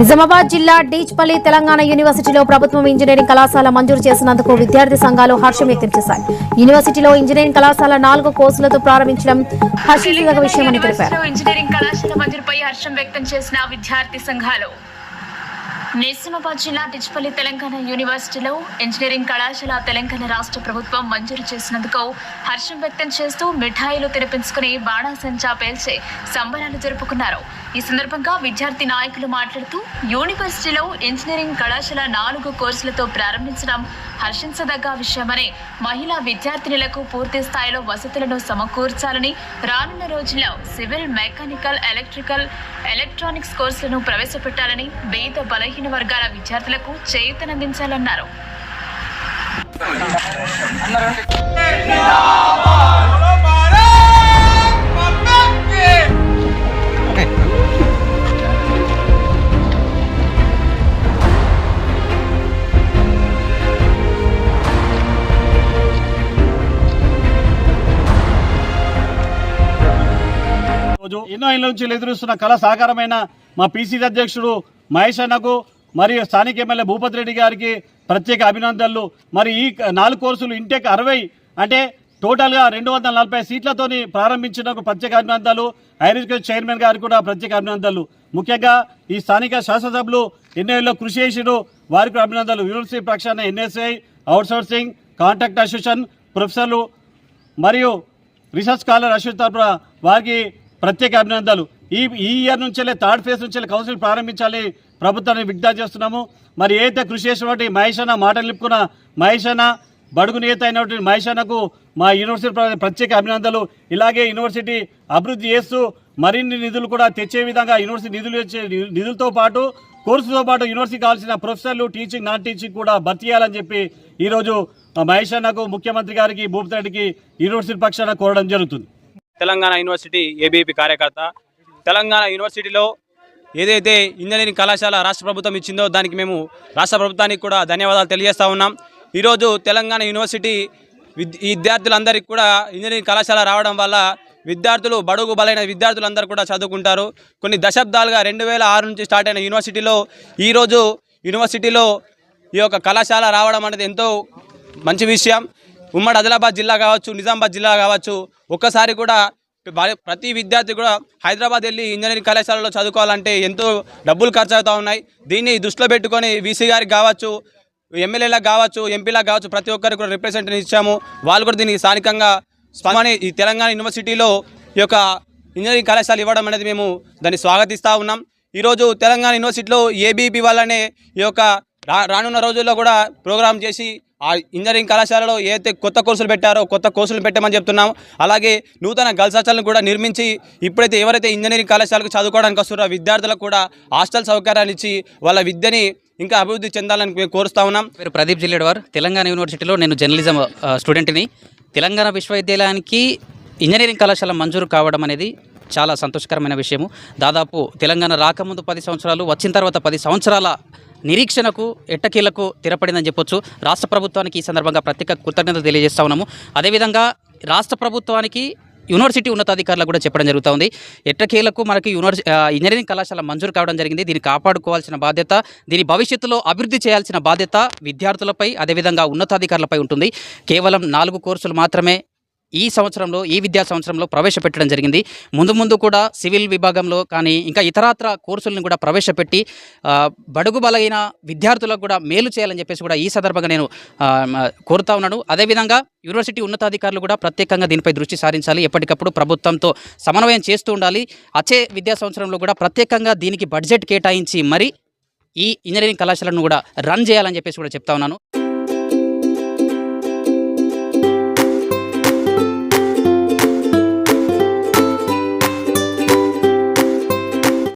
నిజామాబాద్ జిల్లా డీచ్పల్లి తెలంగాణ యూనివర్సిటీలో ప్రభుత్వం ఇంజనీరింగ్ కళాశాల మంజూరు చేసినందుకు విద్యార్థి సంఘాలు హర్షం వ్యక్తం చేశాయి. యూనివర్సిటీలో ఇంజనీరింగ్ కళాశాల నాలుగు కోర్సులతో ప్రారంభించడం హర్షించదగ్గ విషయమని తెలిపారు. ఇంజనీరింగ్ కళాశాల మంజూరుపై హర్షం వ్యక్తం చేసిన విద్యార్థి సంఘాలు. నిజామాబాద్ జిల్లా డిచ్పల్లి తెలంగాణ యూనివర్సిటీలో ఇంజనీరింగ్ కళాశాల తెలంగాణ రాష్ట్ర ప్రభుత్వం మంజూరు చేసినందుకు హర్షం వ్యక్తం చేస్తూ మిఠాయిలు తినిపించుకుని బాణాసంచా పేల్చి సంబరాలు జరుపుకున్నారు. ఈ సందర్భంగా విద్యార్థి నాయకులు మాట్లాడుతూ యూనివర్సిటీలో ఇంజనీరింగ్ కళాశాల నాలుగు కోర్సులతో ప్రారంభించడం హర్షించదగ్గ విషయమని మహిళా విద్యార్థినులకు పూర్తి స్థాయిలో వసతులను సమకూర్చాలని రానున్న రోజుల్లో సివిల్ మెకానికల్ ఎలక్ట్రికల్ ఎలక్ట్రానిక్స్ కోర్సులను ప్రవేశపెట్టాలని పేద బలహీన వర్గాల విద్యార్థులకు చేయూతనందించాలన్నారు రోజు ఎన్నో ఏళ్ళ నుంచి ఎదురుస్తున్న కళ సాకారమైన మా పీసీసీ అధ్యక్షుడు మహేష్ అన్నకు మరియు స్థానిక ఎమ్మెల్యే భూపతి రెడ్డి గారికి ప్రత్యేక అభినందనలు. మరి ఈ నాలుగు కోర్సులు ఇంటెక్ అరవై అంటే టోటల్గా రెండు వందల నలభై సీట్లతోని ప్రారంభించినకు ప్రత్యేక అభినందనలు. హైర్ ఎడ్యుకేషన్ చైర్మన్ గారికి కూడా ప్రత్యేక అభినందనలు. ముఖ్యంగా ఈ స్థానిక శాసనసభ్యులు ఎన్నో కృషి చేసిరు వారికి అభినందనలు. యూనివర్సిటీ పక్షాన ఎన్ఎస్ఐ అవుట్సోర్సింగ్ కాంట్రాక్ట్ అసోసియేషన్ ప్రొఫెసర్లు మరియు రీసెర్చ్ స్కాలర్ అశ్విత్ తరఫున వారికి ప్రత్యేక అభినందనలు. ఈ ఈ ఇయర్ నుంచే థర్డ్ ఫేజ్ నుంచే కౌన్సిల్ ప్రారంభించాలి ప్రభుత్వాన్ని విజ్ఞప్తి చేస్తున్నాము. మరి ఏదైతే కృషి చేసినటువంటి మహేష్ అన్న మాటలు నిలుపుకున్న మహేష్ అన్న బడుగు నేత అయినటువంటి మహేష్ అన్నకు మా యూనివర్సిటీ ప్రత్యేక అభినందనలు. ఇలాగే యూనివర్సిటీ అభివృద్ధి చేస్తూ మరిన్ని నిధులు కూడా తెచ్చే విధంగా యూనివర్సిటీ నిధులు ఇచ్చే నిధులతో పాటు కోర్సుతో పాటు యూనివర్సిటీ కావాల్సిన ప్రొఫెసర్లు టీచింగ్ నాన్ టీచింగ్ కూడా భర్తీ చేయాలని చెప్పి ఈరోజు ఆ, మహేష్ అన్నకు ముఖ్యమంత్రి గారికి భూపతి రెడ్డికి యూనివర్సిటీ పక్షాన కోరడం జరుగుతుంది. తెలంగాణ యూనివర్సిటీ ఏబీపీ కార్యకర్త. తెలంగాణ యూనివర్సిటీలో ఏదైతే ఇంజనీరింగ్ కళాశాల రాష్ట్ర ప్రభుత్వం ఇచ్చిందో దానికి మేము రాష్ట్ర ప్రభుత్వానికి కూడా ధన్యవాదాలు తెలియజేస్తా ఉన్నాం. ఈరోజు తెలంగాణ యూనివర్సిటీ విద్యార్థులందరికీ కూడా ఇంజనీరింగ్ కళాశాల రావడం వల్ల విద్యార్థులు బడుగు బలైన విద్యార్థులందరూ కూడా చదువుకుంటారు. కొన్ని దశాబ్దాలుగా రెండు వేల ఆరు నుంచి స్టార్ట్ అయిన యూనివర్సిటీలో ఈరోజు యూనివర్సిటీలో ఈ యొక్క కళాశాల రావడం అనేది ఎంతో మంచి విషయం. ఉమ్మడి ఆదిలాబాద్ జిల్లా కావచ్చు నిజామాబాద్ జిల్లా కావచ్చు ఒక్కసారి కూడా ప్రతి విద్యార్థి కూడా హైదరాబాద్ వెళ్ళి ఇంజనీరింగ్ కళాశాలలో చదువుకోవాలంటే ఎంతో డబ్బులు ఖర్చు అవుతూ ఉన్నాయి. దీన్ని దృష్టిలో పెట్టుకొని వీసీ గారికి కావచ్చు ఎమ్మెల్యేలకు కావచ్చు ఎంపీలకు కావచ్చు ప్రతి ఒక్కరికి కూడా రిప్రజెంటేషన్ ఇచ్చాము. వాళ్ళు కూడా దీనికి స్థానికంగా స్పందని ఈ తెలంగాణ యూనివర్సిటీలో ఈ యొక్క ఇంజనీరింగ్ కళాశాల ఇవ్వడం అనేది మేము దాన్ని స్వాగతిస్తూ ఉన్నాం. ఈరోజు తెలంగాణ యూనివర్సిటీలో ఏబీపీ వల్లనే ఈ యొక్క రా రానున్న రోజుల్లో కూడా ప్రోగ్రామ్ చేసి ఆ ఇంజనీరింగ్ కళాశాలలో ఏదైతే కొత్త కోర్సులు పెట్టారో కొత్త కోర్సులు పెట్టమని చెప్తున్నాం అలాగే నూతన గర్ల్స్ కూడా నిర్మించి ఇప్పుడైతే ఎవరైతే ఇంజనీరింగ్ కళాశాలకు చదువుకోవడానికి వస్తున్నారో విద్యార్థులకు కూడా హాస్టల్ సౌకర్యాన్ని ఇచ్చి వాళ్ళ విద్యని ఇంకా అభివృద్ధి చెందాలని మేము కోరుస్తా ఉన్నాం. మీరు ప్రదీప్ జిల్లేడ్వార్. తెలంగాణ యూనివర్సిటీలో నేను జర్నలిజం స్టూడెంట్ని. తెలంగాణ విశ్వవిద్యాలయానికి ఇంజనీరింగ్ కళాశాల మంజూరు కావడం అనేది చాలా సంతోషకరమైన విషయము. దాదాపు తెలంగాణ రాకముందు పది సంవత్సరాలు వచ్చిన తర్వాత పది సంవత్సరాల నిరీక్షణకు ఎట్టకీలకు తెరపడిందని చెప్పొచ్చు. రాష్ట్ర ప్రభుత్వానికి ఈ సందర్భంగా ప్రత్యేక కృతజ్ఞతలు తెలియజేస్తా ఉన్నాము. అదేవిధంగా రాష్ట్ర ప్రభుత్వానికి యూనివర్సిటీ ఉన్నతాధికారులకు కూడా చెప్పడం జరుగుతుంది. ఎట్టకేలకు మనకి యూనివర్సి ఇంజనీరింగ్ కళాశాల మంజూరు కావడం జరిగింది. దీన్ని కాపాడుకోవాల్సిన బాధ్యత దీని భవిష్యత్తులో అభివృద్ధి చేయాల్సిన బాధ్యత విద్యార్థులపై అదేవిధంగా ఉన్నతాధికారులపై ఉంటుంది. కేవలం నాలుగు కోర్సులు మాత్రమే ఈ సంవత్సరంలో ఈ విద్యా సంవత్సరంలో ప్రవేశపెట్టడం జరిగింది. ముందు ముందు కూడా సివిల్ విభాగంలో కానీ ఇంకా ఇతరాత్ర కోర్సులను కూడా ప్రవేశపెట్టి బడుగు బలైన విద్యార్థులకు కూడా మేలు చేయాలని చెప్పేసి కూడా ఈ సందర్భంగా నేను కోరుతా ఉన్నాను. అదేవిధంగా యూనివర్సిటీ ఉన్నతాధికారులు కూడా ప్రత్యేకంగా దీనిపై దృష్టి సారించాలి. ఎప్పటికప్పుడు ప్రభుత్వంతో సమన్వయం చేస్తూ ఉండాలి. అచ్చే విద్యా సంవత్సరంలో కూడా ప్రత్యేకంగా దీనికి బడ్జెట్ కేటాయించి మరి ఈ ఇంజనీరింగ్ కళాశాలను కూడా రన్ చేయాలని చెప్పేసి కూడా చెప్తా ఉన్నాను.